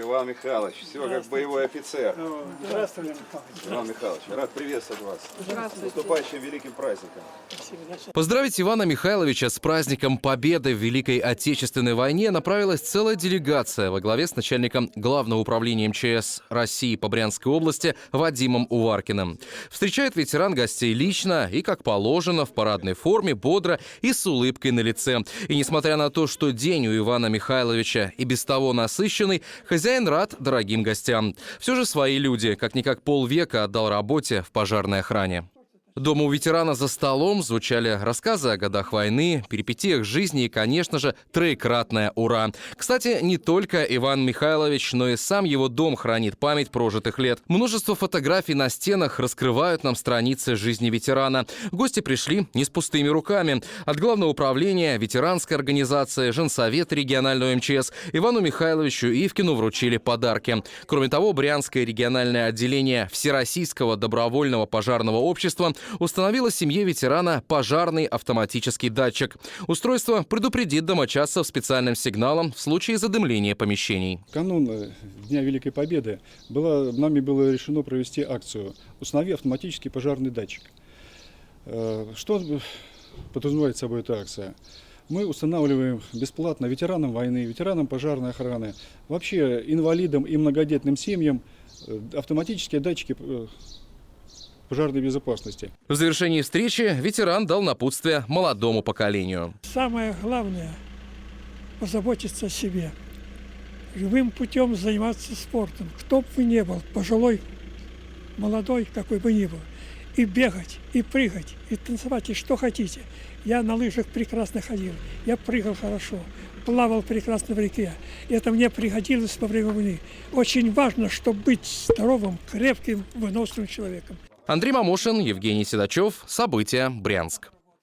Иван Михайлович, все как боевой офицер. Здравствуй, Леонид Михайлович. Иван Михайлович, рад приветствовать вас. С наступающим великим праздником. Поздравить Ивана Михайловича с праздником Победы в Великой Отечественной войне направилась целая делегация во главе с начальником Главного управления МЧС России по Брянской области Вадимом Уваркиным. Встречает ветеран гостей лично и, как положено, в парадной форме, бодро и с улыбкой на лице. И несмотря на то, что день у Ивана Михайловича и без того насыщенный, хозяин рад дорогим гостям. Все же свои люди, как-никак полвека отдал работе в пожарной охране. Дома у ветерана за столом звучали рассказы о годах войны, перипетиях жизни и, конечно же, троекратное «Ура!». Кстати, не только Иван Михайлович, но и сам его дом хранит память прожитых лет. Множество фотографий на стенах раскрывают нам страницы жизни ветерана. Гости пришли не с пустыми руками. От Главного управления, ветеранской организации, Женсовета регионального МЧС Ивану Михайловичу Ивкину вручили подарки. Кроме того, Брянское региональное отделение Всероссийского добровольного пожарного общества установило семье ветерана пожарный автоматический датчик. Устройство предупредит домочадцев специальным сигналом в случае задымления помещений. Канун э, Дня Великой Победы было, нами было решено провести акцию «Установи автоматический пожарный датчик». Э, Что подразумевает собой эта акция? Мы устанавливаем бесплатно ветеранам войны, ветеранам пожарной охраны, вообще инвалидам и многодетным семьям э, автоматические датчики пожарной безопасности. В завершении встречи ветеран дал напутствие молодому поколению. Самое главное – позаботиться о себе. Любым путем заниматься спортом. Кто бы вы ни был, пожилой, молодой, какой бы ни был. И бегать, и прыгать, и танцевать, и что хотите. Я на лыжах прекрасно ходил, я прыгал хорошо, плавал прекрасно в реке. И это мне пригодилось во время войны. Очень важно, чтобы быть здоровым, крепким, выносливым человеком. Андрей Мамушин, Евгений Седачев. События. Брянск.